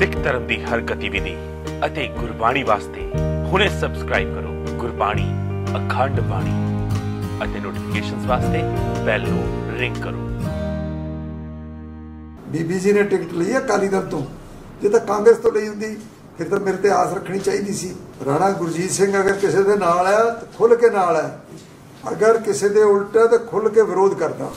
ਸਿੱਖ ਧਰਮ ਦੀ ਹਰ ਗਤੀਵਿਧੀ ਅਤੇ ਗੁਰਬਾਣੀ ਵਾਸਤੇ ਹੁਣੇ ਸਬਸਕ੍ਰਾਈਬ ਕਰੋ ਗੁਰਬਾਣੀ ਅਖੰਡ ਬਾਣੀ ਅਤੇ ਨੋਟੀਫਿਕੇਸ਼ਨਸ ਵਾਸਤੇ ਬੈਲ ਨੂੰ ਰਿੰਗ ਕਰੋ। ਬੀਬੀਜੀ ਨੇ ਟਿਕਟ ਲਈ ਹੈ ਅਕਾਲੀ ਦਲ ਤੋਂ। ਜੇ ਤਾਂ ਕਾਂਗਰਸ ਤੋਂ ਲਈ ਹੁੰਦੀ, ਫਿਰ ਤਾਂ ਮੇਰੇ ਤੇ ਆਸ ਰੱਖਣੀ ਚਾਹੀਦੀ ਸੀ। ਰਾਣਾ ਗੁਰਜੀਤ ਸਿੰਘ ਅਗਰ ਕਿਸੇ ਦੇ ਨਾਲ ਹੈ, ਤਾਂ ਖੁੱਲ ਕੇ ਨਾਲ ਹੈ। ਅਗਰ ਕਿਸੇ ਦੇ ਉਲਟ ਹੈ, ਤਾਂ ਖੁੱਲ ਕੇ ਵਿਰੋਧ ਕਰਦਾ।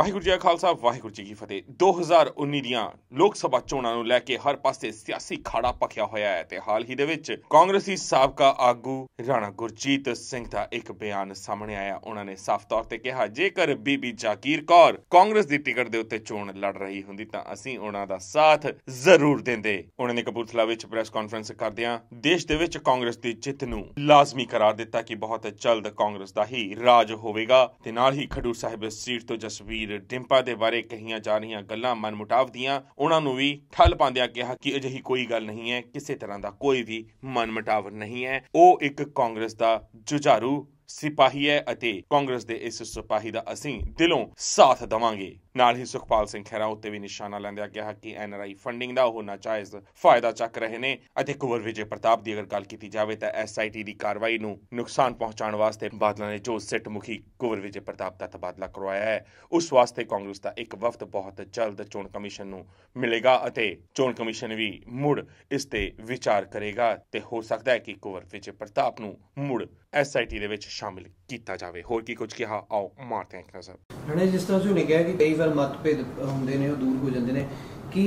ਵਾਹਿਗੁਰੂ ਜੀ ਕਾ ਖਾਲਸਾ, ਵਾਹਿਗੁਰੂ ਜੀ ਕੀ ਫਤਿਹ। 2019 ਦੀਆਂ ਲੋਕ ਸਭਾ ਚੋਣਾਂ ਨੂੰ ਲੈ ਕੇ ਹਰ ਪਾਸੇ ਸਿਆਸੀ ਖਾੜਾ ਪਖਿਆ ਹੋਇਆ ਹੈ ਤੇ ਹਾਲ ਹੀ ਦੇ ਵਿੱਚ ਕਾਂਗਰਸੀ ਸਾਬਕਾ ਆਗੂ ਰਾਣਾ ਗੁਰਜੀਤ ਸਿੰਘ ਦਾ ਇੱਕ ਬਿਆਨ ਸਾਹਮਣੇ ਆਇਆ। ਉਹਨਾਂ ਨੇ ਸਾਫ਼ ਤੌਰ ਤੇ ਕਿਹਾ, ਜੇਕਰ ਬੀਬੀ ਜਾਕੀਰ ਕੌਰ ਕਾਂਗਰਸ ਦੀ ਟਿਕਟ ਦੇ ਉੱਤੇ ਚੋਣ ਲੜ ਰਹੀ ਹੁੰਦੀ ਤਾਂ ਅਸੀਂ ਉਹਨਾਂ ਦਾ ਸਾਥ ਜ਼ਰੂਰ ਦਿੰਦੇ। ਉਹਨਾਂ ਨੇ ਕਪੂਰਥਲਾ ਵਿੱਚ ਪ੍ਰੈਸ ਕਾਨਫਰੰਸ ਕਰਦਿਆਂ ਦੇਸ਼ ਦੇ ਵਿੱਚ ਕਾਂਗਰਸ ਦੀ ਜਿੱਤ ਨੂੰ ਲਾਜ਼ਮੀ ਕਰਾਰ ਦਿੱਤਾ ਕਿ ਬਹੁਤ ਜਲਦ ਕਾਂਗਰਸ ਦਾ ਹੀ ਰਾਜ ਹੋਵੇਗਾ। ਤੇ ਨਾਲ ਹੀ ਖਡੂਰ ਸਾਹਿਬ ਸੀਟ ਤੋਂ ਜਸਵੀਰ ਡਿੰਪਾ ਦੇ ਬਾਰੇ ਕਹੀਆਂ ਜਾ ਰਹੀਆਂ ਗੱਲਾਂ ਮਨਮੁਟਾਵ ਦੀਆਂ, ਉਹਨਾਂ ਨੂੰ ਵੀ ਠੱਲ ਪਾਉਂਦਿਆਂ ਕਿਹਾ ਕਿ ਅਜਿਹੀ ਕੋਈ ਗੱਲ ਨਹੀਂ ਹੈ, ਕਿਸੇ ਤਰ੍ਹਾਂ ਦਾ ਕੋਈ ਵੀ ਮਨਮੁਟਾਵ ਨਹੀਂ ਹੈ। ਉਹ ਇੱਕ ਕਾਂਗਰਸ ਦਾ ਜੁਝਾਰੂ ਸਿਪਾਹੀ ਹੈ ਅਤੇ ਕਾਂਗਰਸ ਦੇ ਇਸ ਸਿਪਾਹੀ ਦਾ ਅਸੀਂ ਦਿਲੋਂ ਸਾਥ ਦਵਾਂਗੇ। ਨਾਲ ਹੀ ਸੁਖਪਾਲ ਸਿੰਘ ਖਹਿਰਾ ਉੱਤੇ ਵੀ ਨਿਸ਼ਾਨਾ ਲੈਂਦਿਆਂ ਕਿਹਾ ਕਿ ਐਨਆਰਆਈ ਫੰਡਿੰਗ ਦਾ ਉਹ ਨਾਜਾਇਜ਼ ਫਾਇਦਾ ਚੱਕ ਰਹੇ ਨੇ ਅਤੇ ਕੁਵਰ ਵਿਜੇ ਪ੍ਰਤਾਪ ਦੀ ਅਗਰ ਗੱਲ ਕੀਤੀ ਜਾਵੇ ਤਾਂ ਐਸਆਈਟੀ ਦੀ ਕਾਰਵਾਈ ਨੂੰ ਨੁਕਸਾਨ ਪਹੁੰਚਾਉਣ ਵਾਸਤੇ ਬਾਦਲਾਂ ਨੇ ਜੋ ਸਿੱਟ ਮੁਖੀ ਕੁਵਰ ਵਿਜੇ ਪ੍ਰਤਾਪ ਦਾ ਤਬਾਦਲਾ ਕਰਵਾਇਆ ਹੈ, ਉਸ ਵਾਸਤੇ ਕਾਂਗਰਸ ਦਾ ਇੱਕ ਵਫਦ ਬਹੁਤ ਜਲਦ ਚੋਣ ਕਮਿਸ਼ਨ ਨੂੰ ਮਿਲੇਗਾ ਅਤੇ ਚੋਣ ਕਮਿਸ਼ਨ ਵੀ ਮੁੜ ਇਸ ਤੇ ਵਿਚਾਰ ਕਰੇਗਾ ਤੇ ਹੋ ਸਕਦਾ ਹੈ ਕਿ ਕੁਵਰ ਵਿਜੇ ਪ੍ਰਤਾਪ ਨੂੰ ਮੁੜ ਐਸਆਈਟੀ ਦੇ ਵਿੱਚ ਸ਼ਾਮਿਲ ਕੀਤਾ ਜਾਵੇ। ਹੋਰ ਕੀ ਕੁਝ ਕਿਹਾ? ਆਓ ਮਾਰਦੇ ਹਾਂ ਇੱਕ ਨਜ਼ਰ। ਹਣੇ ਜਿਸ ਤਰ੍ਹਾਂ ਤੁਸੀਂ ਨੇ ਕਿਹਾ ਕਿ ਕਈ ਵਾਰ ਮਤਭੇਦ ਹੁੰਦੇ ਨੇ ਉਹ ਦੂਰ ਹੋ ਜਾਂਦੇ ਨੇ ਕਿ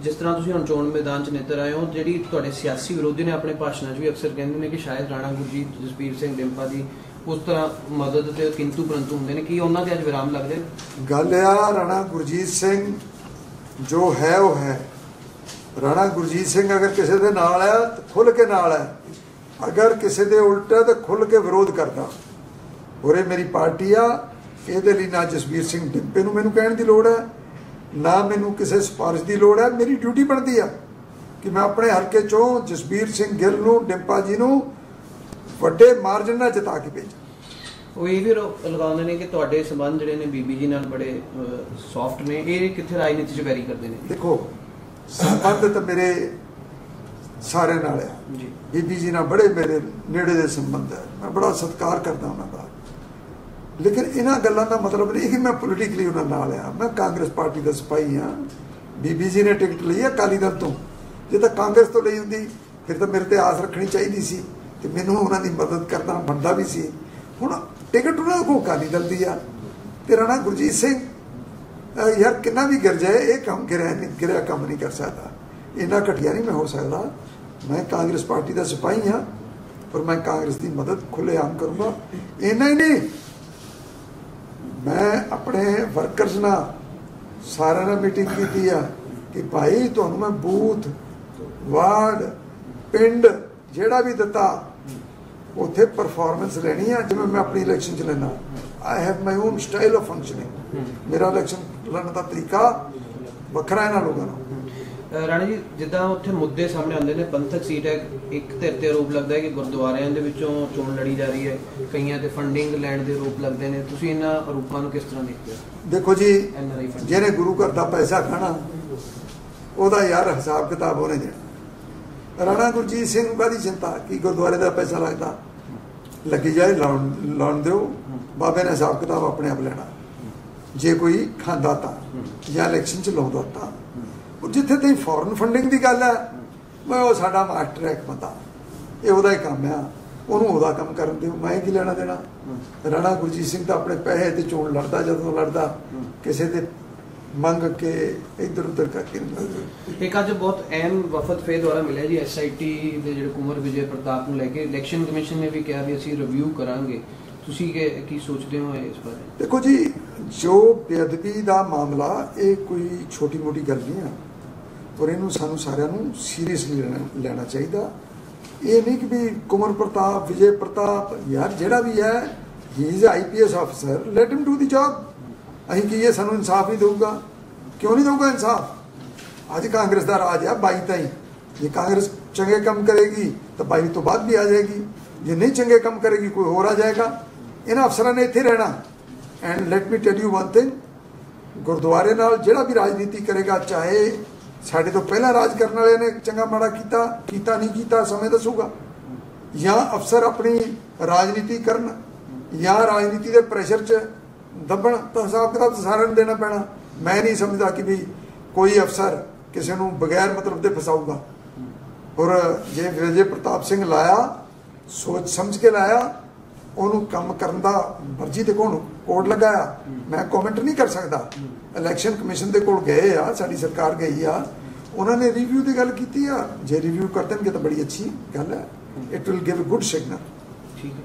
ਜਿਸ ਤਰ੍ਹਾਂ ਤੁਸੀਂ ਹੁਣ ਚੋਣ ਮੈਦਾਨ 'ਚ ਨਿੱਤਰ ਆਏ ਹੋ ਜਿਹੜੀ ਤੁਹਾਡੇ ਸਿਆਸੀ ਵਿਰੋਧੀ ਨੇ ਆਪਣੇ ਭਾਸ਼ਣਾਂ 'ਚ ਵੀ ਅਕਸਰ ਕਹਿੰਦੇ ਨੇ ਕਿ ਸ਼ਾਇਦ ਰਾਣਾ ਗੁਰਜੀਤ ਜਸਪੀਰ ਸਿੰਘ ਡਿੰਪਾ ਦੀ ਉਸ ਤਰ੍ਹਾਂ ਮਦਦ ਤੇ ਕਿੰਤੂ ਪਰੰਤੂ ਹੁੰਦੇ ਨੇ ਕਿ ਉਹਨਾਂ ਤੇ ਅੱਜ ਵਿਰਾਮ ਲੱਗਦੇ ਗੱਲ ਆ ਰਾਣਾ ਗੁਰਜੀਤ ਸਿੰਘ ਜੋ ਹੈ ਉਹ ਹੈ। ਰਾਣਾ ਗੁਰਜੀਤ ਸਿੰਘ ਅਗਰ ਕਿਸੇ ਦੇ ਨਾਲ ਹੈ ਤਾਂ ਖੁੱਲ ਕੇ ਨਾਲ ਹੈ। ਅਗਰ ਕਿਸੇ ਦੇ ਉਲਟ ਹੈ ਤਾਂ ਖੁੱਲ ਕੇ ਵਿਰੋਧ ਕਰਦਾ। ਹੋਰੇ ਮੇਰੀ ਪਾਰਟੀ ਆ ਇਹਦੇ ਲਈ ਨਾ ਜਸਵੀਰ ਸਿੰਘ ਡਿੰਪੇ ਨੂੰ ਮੈਨੂੰ ਕਹਿਣ ਦੀ ਲੋੜ ਹੈ ਨਾ ਮੈਨੂੰ ਕਿਸੇ ਸਿਫਾਰਿਸ਼ ਦੀ ਲੋੜ ਹੈ ਮੇਰੀ ਡਿਊਟੀ ਬਣਦੀ ਆ ਕਿ ਮੈਂ ਆਪਣੇ ਹਲਕੇ ਚੋਂ ਜਸਵੀਰ ਸਿੰਘ ਗਿੱਲ ਨੂੰ ਡਿੰਪਾ ਜੀ ਨੂੰ ਵੱਡੇ ਮਾਰਜਨ ਨਾਲ ਜਿਤਾ ਕੇ ਭੇਜਾਂ। ਉਹ ਇਹ ਵੀ ਲਗਾਉਂਦੇ ਨੇ ਕਿ ਤੁਹਾਡੇ ਸਬੰਧ ਜਿਹੜੇ ਨੇ ਬੀਬੀ ਜੀ ਨਾਲ ਬੜੇ ਸੌਫਟ ਨੇ ਇਹ ਕਿੱਥੇ ਰਾਜਨੀਤੀ 'ਚ ਵੈਰੀ ਕਰਦੇ ਨੇ? ਦੇਖੋ ਸੰਬੰਧ ਤਾਂ ਮੇਰੇ ਸਾਰਿਆਂ ਨਾਲ ਆ ਜੀ। ਬੀਬੀ ਜੀ ਨਾਲ ਬੜੇ ਮੇਰੇ ਨੇੜੇ ਦੇ ਸੰਬੰਧ ਹੈ। ਮੈਂ ਬੜਾ ਸਤਿਕਾਰ ਕਰਦਾ ਉਹਨਾਂ ਦਾ। ਲੇਕਿਨ ਇਹਨਾਂ ਗੱਲਾਂ ਦਾ ਮਤਲਬ ਨਹੀਂ ਕਿ ਮੈਂ ਪੋਲੀਟੀਕਲੀ ਉਹਨਾਂ ਨਾਲ ਆ। ਮੈਂ ਕਾਂਗਰਸ ਪਾਰਟੀ ਦਾ ਸਿਪਾਹੀ ਆ ਬੀਬੀ ਜੀ ਨੇ ਟਿਕਟ ਲਈ ਹੈ ਅਕਾਲੀ ਦਲ ਤੋਂ। ਜੇ ਤਾਂ ਕਾਂਗਰਸ ਤੋਂ ਲਈ ਹੁੰਦੀ, ਫਿਰ ਤਾਂ ਮੇਰੇ ਤੇ ਆਸ ਰੱਖਣੀ ਚਾਹੀਦੀ ਸੀ। ਤੇ ਮੈਨੂੰ ਉਹਨਾਂ ਦੀ ਮਦਦ ਕਰਨਾ ਬਣਦਾ ਵੀ ਸੀ। ਹੁਣ ਟਿਕਟ ਉਹਨਾਂ ਕੋਲ ਅਕਾਲੀ ਦਲ ਦੀ ਆ। ਤੇ ਰਾਣਾ ਗੁਰਜੀਤ ਸਿੰਘ। ਯਾਰ ਕਿੰਨਾ ਵੀ ਗਿਰ ਜਾਏ, ਇਹ ਕੰਮ ਗਿਰਿਆ ਨਹੀਂ, ਗਿਰਿਆ ਕੰਮ ਨਹੀਂ ਕਰ ਸਕਦਾ। ਇੰਨਾ ਘਟੀਆ ਨਹੀਂ ਮੈਂ ਹੋ ਸਕਦਾ। ਮੈਂ ਕਾਂਗਰਸ ਪਾਰਟੀ ਦਾ ਸਿਪਾਹੀ ਹਾਂ। ਪਰ ਮੈਂ ਕਾਂਗਰਸ ਦੀ ਮਦਦ ਖੁੱਲੇ ਆਮ ਕਰੂੰਗਾ। ਇੰਨਾ ਹੀ ਨਹੀਂ ਮੈਂ ਆਪਣੇ ਵਰਕਰਸ ਨਾਲ ਸਾਰਿਆਂ ਨਾਲ ਮੀਟਿੰਗ ਕੀਤੀ ਆ ਕਿ ਭਾਈ ਤੁਹਾਨੂੰ ਮੈਂ ਬੂਥ, ਵਾਰਡ, ਪਿੰਡ ਜਿਹੜਾ ਵੀ ਦਿੱਤਾ, ਉੱਥੇ ਪਰਫਾਰਮੈਂਸ ਲੈਣੀ ਆ, ਜਿਵੇਂ ਮੈਂ ਆਪਣੀ ਇਲੈਕਸ਼ਨ ਚ ਲੈਣਾ I have my own style of functioning ਮੇਰਾ ਇਲੈਕਸ਼ਨ ਲੜਨ ਦਾ ਤਰੀਕਾ ਵੱਖਰਾ ਹੈ ਨਾ ਲੋਕਾਂ ਨਾਲੋਂ। ਰਾਣੀ ਜੀ ਜਿੱਦਾਂ ਉੱਥੇ ਮੁੱਦੇ ਸਾਹਮਣੇ ਆਉਂਦੇ ਨੇ ਪੰਥਕ ਸੀਟ ਹੈ ਇੱਕ ਧਿਰ ਤੇ ਆਰੋਪ ਲੱਗਦਾ ਹੈ ਕਿ ਗੁਰਦੁਆਰਿਆਂ ਦੇ ਵਿੱਚੋਂ ਚੋਣ ਲੜੀ ਜਾ ਰਹੀ ਹੈ ਕਈਆਂ ਤੇ ਫੰਡਿੰਗ ਲੈਣ ਦੇ ਆਰੋਪ ਲੱਗਦੇ ਨੇ। ਤੁਸੀਂ ਇਹਨਾਂ ਆਰੋਪਾਂ ਨੂੰ ਕਿਸ ਤਰ੍ਹਾਂ ਦੇਖਦੇ ਹੋ? ਦੇਖੋ ਜੀ ਜਿਹਨੇ ਗੁਰੂ ਘਰ ਦਾ ਪੈਸਾ ਖਾਣਾ ਉਹਦਾ ਯਾਰ ਹਿਸਾਬ ਕਿਤਾਬ ਹੋਣੇ ਦੇਣਾ ਰਾਣਾ ਗੁਰਜੀਤ ਸਿੰਘ ਨੂੰ ਕਾਹਦੀ ਚਿੰਤਾ ਕੀ ਗੁਰਦੁਆਰੇ ਦਾ ਪੈਸਾ ਲੱਗਦਾ ਲੱਗੀ ਜਾਏ ਲਾਉਣ ਲਾਉਣ ਦਿਓ। ਬਾਬੇ ਨੇ ਹਿਸਾਬ ਕਿਤਾਬ ਆਪਣੇ ਆਪ ਲੈਣਾ। ਜੇ ਕੋਈ ਖਾਂਦਾ ਤਾਂ ਜਾਂ ਇਲੈਕਸ਼ਨ ਚ ਲਾਉਂਦਾ ਤਾਂ। ਉਹ ਜਿੱਥੇ ਤੇ ਫੋਰਨ ਫੰਡਿੰਗ ਦੀ ਗੱਲ ਹੈ ਮੈਂ ਉਹ ਸਾਡਾ ਮਾਸਟਰ ਹੈ ਇੱਕ ਬੰਦਾ। ਇਹ ਉਹਦਾ ਹੀ ਕੰਮ ਆ। ਉਹਨੂੰ ਉਹਦਾ ਕੰਮ ਕਰਨ ਦਿਓ। ਮੈਂ ਕੀ ਲੈਣਾ ਦੇਣਾ? ਰਾਣਾ ਗੁਰਜੀਤ ਸਿੰਘ ਤਾਂ ਆਪਣੇ ਪੈਸੇ ਤੇ ਚੋਣ ਲੜਦਾ ਜਦੋਂ ਲੜਦਾ ਕਿਸੇ ਤੇ ਮੰਗ ਕੇ ਇੱਧਰ ਉੱਧਰ ਕਰਕੇ। ਇੱਕ ਅੱਜ ਬਹੁਤ ਅਹਿਮ ਵਫਦ ਫੇਰ ਦੁਆਰਾ ਮਿਲਿਆ ਜੀ ਐਸਆਈਟੀ ਦੇ ਜਿਹੜੇ ਕੁਮਰ ਵਿਜੇ ਪ੍ਰਤਾਪ ਨੂੰ ਲੈ ਕੇ। ਇਲੈਕਸ਼ਨ ਕਮਿਸ਼ਨ ਨੇ ਵੀ ਕਿਹਾ ਵੀ ਅਸੀਂ ਰਿਵਿਊ ਕਰਾਂਗੇ। ਤੁਸੀਂ ਕੀ ਕੀ ਸੋਚਦੇ ਹੋ ਇਸ ਬਾਰੇ? ਦੇਖੋ ਜੀ ਜੋ ਬੇਅਦਬੀ ਦਾ ਮਾਮਲਾ, ਇਹ ਕੋਈ ਛੋਟੀ ਮੋਟੀ ਗੱਲ ਨਹੀਂ ਆ। ਔਰ ਇਹਨੂੰ ਸਾਨੂੰ ਸਾਰਿਆਂ ਨੂੰ ਸੀਰੀਅਸਲੀ ਲੈਣਾ ਚਾਹੀਦਾ। ਇਹ ਨਹੀਂ ਕਿ ਵੀ ਕੁਮਰ ਪ੍ਰਤਾਪ, ਵਿਜੇ ਪ੍ਰਤਾਪ, ਯਾਰ ਜਿਹੜਾ ਵੀ ਹੈ he is IPS officer let him do the job ਅਸੀਂ ਕੀ ਇਹ ਸਾਨੂੰ ਇਨਸਾਫ ਨਹੀਂ ਦੇਊਗਾ? ਕਿਉਂ ਨਹੀਂ ਦੇਊਗਾ ਇਨਸਾਫ? ਅੱਜ ਕਾਂਗਰਸ ਦਾ ਰਾਜ ਹੈ ਬਾਈ ਤਾਈ ਜੇ ਕਾਂਗਰਸ ਚੰਗੇ ਕੰਮ ਕਰੇਗੀ, ਤਾਂ ਬਾਈ ਤੋਂ ਬਾਅਦ ਵੀ ਆ ਜਾਏਗੀ। ਜੇ ਨਹੀਂ ਚੰਗੇ ਕੰਮ ਕਰੇਗੀ, ਕੋਈ ਹੋਰ ਆ ਜਾਏਗਾ। ਇਹਨਾਂ ਅਫਸਰਾਂ ਨੇ ਇੱਥੇ ਰਹਿਣਾ। And let me tell you one thing ਗੁਰਦੁਆਰੇ ਨਾਲ ਜਿਹੜਾ ਵੀ ਰਾਜਨੀਤੀ ਕਰੇਗਾ, ਚਾਹੇ ਸਾਡੇ ਤੋਂ ਪਹਿਲਾਂ ਰਾਜ ਕਰਨ ਵਾਲੇ ਨੇ ਚੰਗਾ ਮਾੜਾ ਕੀਤਾ ਕੀਤਾ ਨਹੀਂ ਕੀਤਾ, ਸਮੇਂ ਦੱਸੂਗਾ। ਜਾਂ ਅਫਸਰ ਆਪਣੀ ਰਾਜਨੀਤੀ ਕਰਨ, ਜਾਂ ਰਾਜਨੀਤੀ ਦੇ ਪ੍ਰੈਸ਼ਰ 'ਚ ਦੱਬਣ, ਤਾਂ ਹਿਸਾਬ ਕਿਤਾਬ ਤਾਂ ਸਾਰਿਆਂ ਨੂੰ ਦੇਣਾ ਪੈਣਾ। ਮੈਂ ਨਹੀਂ ਸਮਝਦਾ ਕਿ ਵੀ ਕੋਈ ਅਫਸਰ ਕਿਸੇ ਨੂੰ ਬਗੈਰ ਮਤਲਬ ਦੇ ਫਸਾਊਗਾ। ਔਰ ਜੇ ਵਿਜੇ ਪ੍ਰਤਾਪ ਸਿੰਘ ਲਾਇਆ, ਸੋਚ ਸਮਝ ਕੇ ਲਾਇਆ ਉਹਨੂੰ ਕੰਮ ਕਰਨ ਦਾ ਮਰਜ਼ੀ ਤੇ ਕੋਣ ਕੋਡ ਲਗਾਇਆ। ਮੈਂ ਕਮੈਂਟ ਨਹੀਂ ਕਰ ਸਕਦਾ। ਇਲੈਕਸ਼ਨ ਕਮਿਸ਼ਨ ਦੇ ਕੋਲ ਗਏ ਆ, ਸਾਡੀ ਸਰਕਾਰ ਗਈ ਆ। ਉਹਨਾਂ ਨੇ ਰਿਵਿਊ ਦੀ ਗੱਲ ਕੀਤੀ ਆ। ਜੇ ਰਿਵਿਊ ਕਰ ਦੇਣਗੇ ਤਾਂ ਬੜੀ ਅੱਛੀ ਗੱਲ ਹੈ। It will give a good signal ਠੀਕ ਹੈ।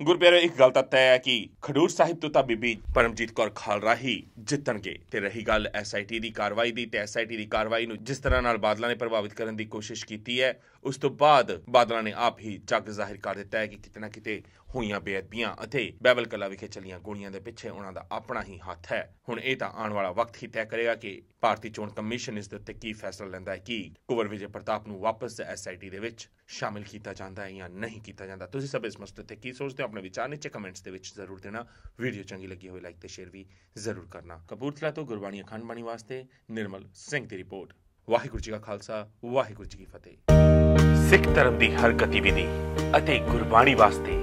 ਗੁਰਪਿਆਰੋ, ਇੱਕ ਗੱਲ ਤਾਂ ਤੈਅ ਹੈ ਕਿ ਖਡੂਰ ਸਾਹਿਬ ਤੋਂ ਤਾਂ ਬੀਬੀ ਪਰਮਜੀਤ ਕੌਰ ਖਾਲਰਾ ਹੀ ਜਿੱਤਣਗੇ। ਤੇ ਰਹੀ ਗੱਲ ਐਸਆਈਟੀ ਦੀ ਕਾਰਵਾਈ ਦੀ, ਤੇ ਐਸਆਈਟੀ ਦੀ ਕਾਰਵਾਈ ਨੂੰ ਜਿਸ ਤਰ੍ਹਾਂ ਨਾਲ ਬਾਦਲਾਂ ਨੇ ਪ੍ਰਭਾਵਿਤ ਕਰਨ ਦੀ ਕੋਸ਼ਿਸ਼ ਕੀਤੀ ਹੈ, ਉਸ ਤੋਂ ਬਾਅਦ ਬਾਦਲਾਂ ਨੇ ਆਪ ਹੀ ਜੱਗ ਜ਼ਾਹਿਰ ਕਰ ਦਿੱਤਾ ਹੈ ਕਿ ਕਿਤੇ ਨਾ ਕਿਤੇ ਹੋਈਆਂ ਬੇਅਦਬੀਆਂ ਅਤੇ ਬੈਬਲ ਕਲਾ ਵਿਖੇ ਚੱਲੀਆਂ ਗੋਲੀਆਂ ਦੇ ਪਿੱਛੇ ਉਹਨਾਂ ਦਾ ਆਪਣਾ ਹੀ ਹੱਥ ਹੈ। ਹੁਣ ਇਹ ਤਾਂ ਆਉਣ ਵਾਲਾ ਵਕਤ ਹੀ ਤੈਅ ਕਰੇਗਾ ਕਿ ਭਾਰਤੀ ਚੋਣ ਕਮਿਸ਼ਨ ਇਸ ਦੇ ਉੱਤੇ ਕੀ ਫੈਸਲਾ ਲੈਂਦਾ ਹੈ, ਕਿ ਕੁਵਰ ਵਿਜੇ ਪ੍ਰਤਾਪ ਨੂੰ ਵਾਪਸ ਐਸਆਈਟੀ ਦੇ ਵਿੱਚ ਸ਼ਾਮਿਲ ਕੀਤਾ ਜਾਂਦਾ ਹੈ ਜਾਂ ਨਹੀਂ ਕੀਤਾ ਜਾਂਦਾ। ਤੁਸੀਂ ਸਭ ਇਸ ਮਸਲੇ ਤੇ ਕੀ ਸੋਚਦੇ ਹੋ? ਆਪਣੇ ਵਿਚਾਰ ਨੀਚੇ ਕਮੈਂਟਸ ਦੇ ਵਿੱਚ ਜ਼ਰੂਰ ਦੇਣਾ। ਵੀਡੀਓ ਚੰਗੀ ਲੱਗੀ ਹੋਵੇ ਲਾਈਕ ਤੇ ਸ਼ੇਅਰ ਵੀ ਜ਼ਰੂਰ ਕਰਨਾ। ਕਪੂਰਥਲਾ ਤੋਂ ਗੁਰਬਾਣੀ ਅਖੰਡ ਬਾਣੀ ਵਾਸਤੇ ਨਿਰਮਲ ਸਿੰਘ ਦੀ ਰਿਪੋਰਟ। ਵਾਹਿਗੁਰੂ ਜੀ ਕਾ ਖਾਲਸਾ, ਵਾਹਿਗੁਰੂ ਜੀ ਕੀ ਫਤਿਹ। ਸਿੱਖ ਧਰਮ ਦੀ ਹਰ ਗਤੀਵਿਧੀ ਅਤੇ ਗੁਰਬਾਣੀ ਵਾਸਤੇ